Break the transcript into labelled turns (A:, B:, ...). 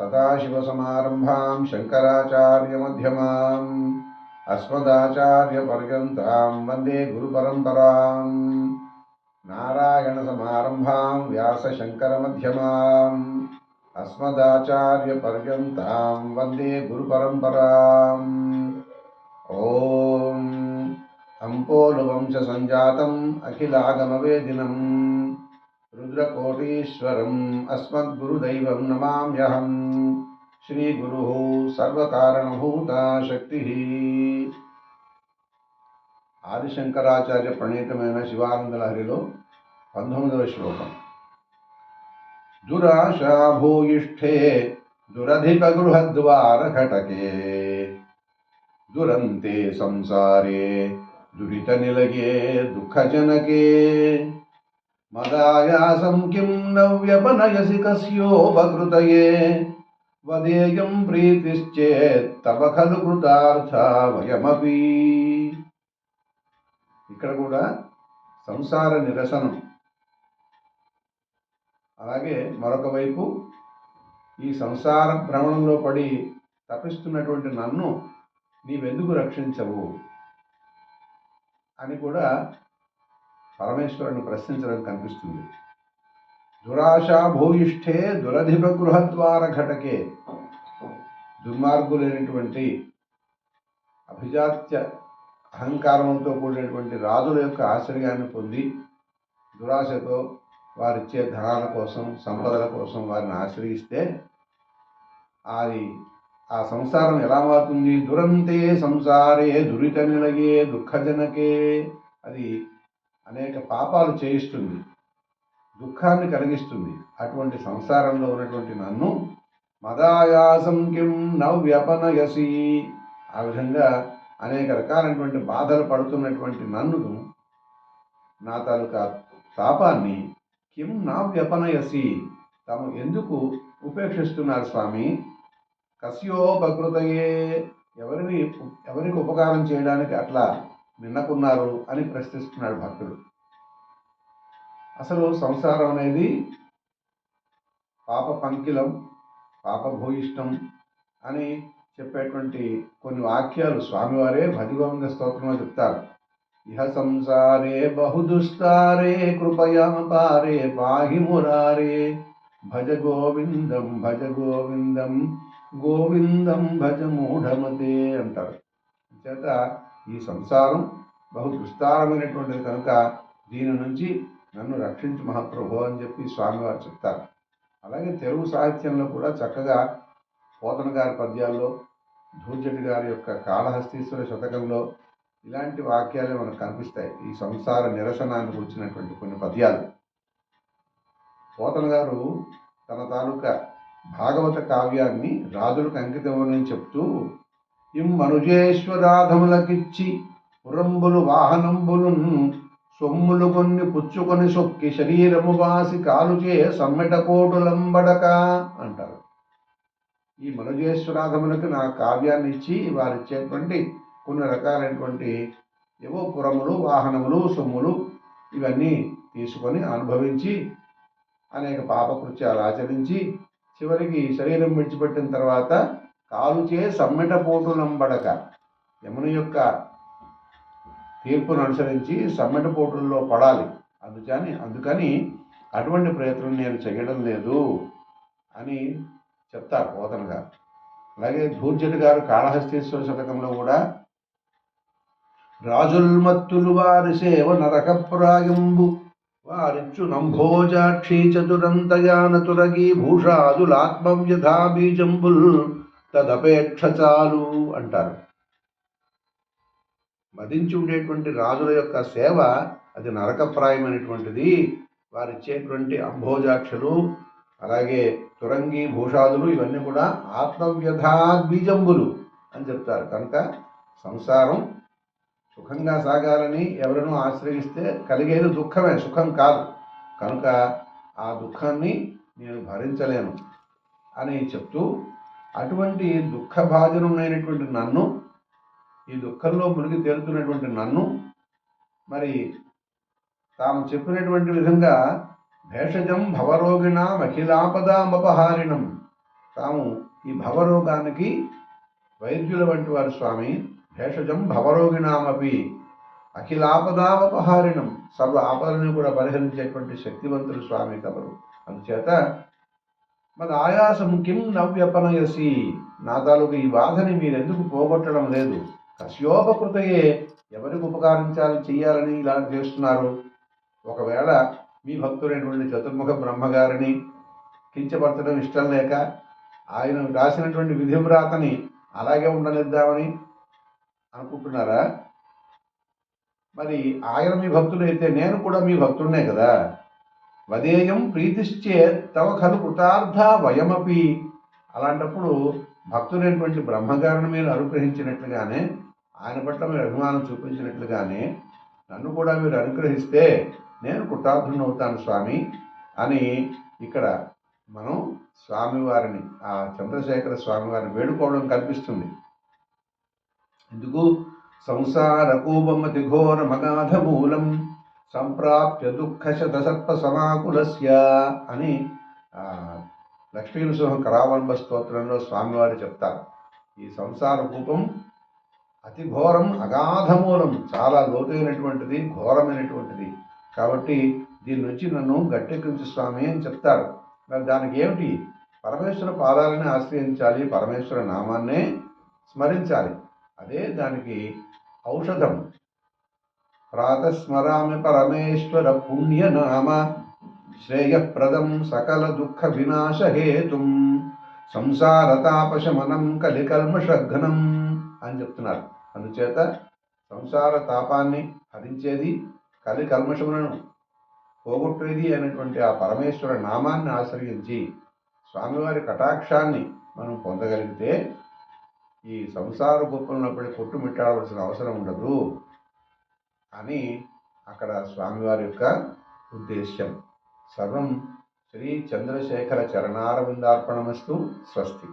A: సదాశివసమారంభాం శంకరాచార్యమధ్యమాం అస్మదాచార్యపర్యంతాం వందే గురుపరంపరాం నారాయణసమారంభాం వ్యాసశంకరమధ్యమాం అస్మదాచార్యపర్యంతాం వందే గురుపరంపరాం ఓం అంపోలువంశసంజాతం అఖిలాగమవేదినం రుద్రకోటీశ్వరం అస్మద్గురుదైవం నమామ్యహం. శ్రీగురు సర్వకారణభూత శక్తి ఆదిశంకరాచార్య ప్రణీతమైన శివానందలహరిలో పంతొమ్మిదవ శ్లోకం. దురాశా భూయిష్ఠే దురధిపగృహద్వారఘటకే దురంతే సంసారే దురిత నిలగే దుఃఖజనకే. మదాయాసం కిం నవ్యపనయసి కస్యోపకృతయే వదేయం ప్రీతిశ్చేత్ తవ ఖలు కృతార్థ వయమపి. ఇక్కడ కూడా సంసార నిరసనం. అలాగే మరొక వైపు ఈ సంసార భ్రమణంలో పడి తపిస్తున్నటువంటి నన్ను నీవెందుకు రక్షించవు? అని కూడా పరమేశ్వరుని ప్రశ్నించడం కనిపిస్తుంది. దురాశా భూయిష్ఠే దురధిప గృహద్వార ఘటకే. దుర్మార్గులైనటువంటి అభిజాత్య అహంకారంతో కూడినటువంటి రాజుల యొక్క ఆశ్రయాన్ని పొంది దురాశతో వారిచ్చే ధనాల కోసం సంపదల కోసం వారిని ఆశ్రయిస్తే అది ఆ సంసారం ఎలా మారుతుంది? దురంతే సంసారే దురిత నిలగే దుఃఖజనకే. అది అనేక పాపాలు చేయిస్తుంది దుఃఖాన్ని కలిగిస్తుంది. అటువంటి సంసారంలో ఉన్నటువంటి నన్ను మదాయాసం కిం నవ్యపనయసి ఆ విధంగా అనేక రకాలైనటువంటి బాధలు పడుతున్నటువంటి నన్ను నా తాలూకా పాపాన్ని కిం నా వ్యపనయసి. తాము ఎందుకు ఉపేక్షిస్తున్నారు స్వామి? కస్యోపకృతయే. ఎవరిని ఎవరికి ఉపకారం చేయడానికి అట్లా నిన్నకున్నారు అని ప్రశ్నిస్తున్నాడు భక్తుడు. అసలు సంసారం అనేది పాప పంకిలం పాపభూయిష్టం అని చెప్పేటువంటి కొన్ని వాక్యాలు స్వామివారే భజగోవింద స్తోత్రంలో చెప్తారు. ఇహ సంసారే బహుదుస్తారే కృపయా పారే పాహి మురారే భజ గోవిందం భజ గోవిందం గోవిందం భజ మూఢమతే అంటారు. చేత ఈ సంసారం బహు దుస్తారమైనటువంటిది కనుక దీని నుంచి నన్ను రక్షించు మహాప్రభు అని చెప్పి స్వామివారు చెప్తారు. అలాగే తెలుగు సాహిత్యంలో కూడా చక్కగా పోతన గారి పద్యాల్లో ధూర్జటి గారి యొక్క కాళహస్తీశ్వర శతకంలో ఇలాంటి వాక్యాలే మనకు కనిపిస్తాయి. ఈ సంసార నిరసనాన్ని కూర్చున్నటువంటి కొన్ని పద్యాలు. పోతన గారు తన తాలూకా భాగవత కావ్యాన్ని రాజులకు అంకితమని చెప్తూ ఇం మనుజేశ్వరాధములకిచ్చి పురంబులు వాహనంబులున్ సొమ్ములు కొన్ని పుచ్చుకొని సొక్కి శరీరము వాసి కాలుచే సమ్మెట కోటులంబడక అంటారు. ఈ మనుజేశ్వరాధములకు నా కావ్యాన్ని ఇచ్చి వారిచ్చేటువంటి కొన్ని రకాలైనటువంటి ఏవో పురములు వాహనములు సొమ్ములు ఇవన్నీ తీసుకొని అనుభవించి అనేక పాపకృత్యాలు ఆచరించి చివరికి శరీరం విడిచిపెట్టిన తర్వాత కాలుచే సమ్మెట పోటులంబడక యముని యొక్క తీర్పును అనుసరించి సమ్మెట పోటుల్లో పడాలి. అందుకని అందుకని అటువంటి ప్రయత్నం నేను చేయడం లేదు అని చెప్తారు పోతన గారు. అలాగే ధూర్జటి గారు కాళహస్తీశ్వర శతకంలో కూడా రాజుల్మత్తులు వారి సేవ నరకప్రాయంబు వారిచ్చు నంభోజాక్షి చతురంతయానతురగి భూషాదులాత్మవ్యథా బీజంబుల్ తదపేక్ష చాలు అంటారు. మదించి ఉండేటువంటి రాజుల యొక్క సేవ అది నరకప్రాయమైనటువంటిది. వారిచ్చేటువంటి అంభోజాక్షలు అలాగే తురంగి భూషాదులు ఇవన్నీ కూడా ఆత్మవ్యధా బీజంబులు అని చెప్తారు. కనుక సంసారం సుఖంగా సాగాలని ఎవరినో ఆశ్రయిస్తే కలిగేది దుఃఖమే సుఖం కాదు. కనుక ఆ దుఃఖాన్ని నేను భరించలేను అని చెప్తూ అటువంటి దుఃఖ దుఃఖభాజనమైనటువంటి నన్ను ఈ దుఃఖంలో మునిగి తేలుతున్నటువంటి నన్ను మరి తాము చెప్పినటువంటి విధంగా భేషజం భవరోగిణాం అఖిలాపదామపహారిణం. తాము ఈ భవరోగానికి వైద్యుల వంటి వారు స్వామి భేషజం భవరోగిణామపి అఖిలాపదావపహారిణం సర్వ ఆపదలను కూడా పరిహరించేటువంటి శక్తివంతులు స్వామి కవరు అందుచేత మరి ఆయాసం కిం నవ్యపనయసి? నా తాలూకు ఈ బాధని మీరెందుకు పోగొట్టడం లేదు? కశ్యోపకృతయే ఎవరికి ఉపకారించాలి చేయాలని ఇలా చేస్తున్నారు. ఒకవేళ మీ భక్తుడైనటువంటి చతుర్ముఖ బ్రహ్మగారిని కించపరచడం ఇష్టం లేక ఆయన రాసినటువంటి విధివ్రాతని అలాగే ఉండనిద్దామని అనుకుంటున్నారా? మరి ఆయన మీ భక్తుడైతే నేను కూడా మీ భక్తుడినే కదా? వదేయం ప్రీతిశ్చే తవ ఖలు కృతార్థ వయమపి. అలాంటప్పుడు భక్తుడైనటువంటి బ్రహ్మగారిని మీరు అనుగ్రహించినట్లుగానే ఆయన పట్ల మీరు అభిమానం చూపించినట్లుగానే నన్ను కూడా మీరు అనుగ్రహిస్తే నేను కృతార్థుని అవుతాను స్వామి అని ఇక్కడ మనం స్వామివారిని ఆ చంద్రశేఖర స్వామివారిని వేడుకోవడం కల్పిస్తుంది. ఎందుకు? సంసార కూపమతి ఘోర మగాధ మూలం సంప్రాప్య దుఃఖ శతసర్ప సమాకులస్య అని లక్ష్మీనృసింహ కరావంబ స్తోత్రంలో స్వామివారు చెప్తారు. ఈ సంసార రూపం అతి ఘోరం అగాధమూలం చాలా లోతైనటువంటిది ఘోరమైనటువంటిది. కాబట్టి దీని నుంచి నన్ను గట్టెక్కించు స్వామి అని చెప్తారు. మరి దానికి ఏమిటి? పరమేశ్వర పాదాలని ఆశ్రయించాలి పరమేశ్వర నామాన్నే స్మరించాలి. అదే దానికి ఔషధం. ప్రాతస్మరామి పరమేశ్వర పుణ్యనామ శ్రేయప్రదం సకల దుఃఖ వినాశహేతుం సంసారతాపశమనం కలికల్మషఘ్నం అని చెప్తున్నారు. అందుచేత సంసార తాపాన్ని హరించేది కలి కల్మషములను పోగొట్టేది అనేటువంటి ఆ పరమేశ్వర నామాన్ని ఆశ్రయించి స్వామివారి కటాక్షాన్ని మనం పొందగలిగితే ఈ సంసార గొప్పలను పడి కొట్టుమిట్టాడవలసిన అవసరం ఉండదు. అని అక్కడ స్వామివారి యొక్క ఉద్దేశ్యం. సర్వం శ్రీ చంద్రశేఖర చరణారవిందార్పణమస్తు స్వస్తి.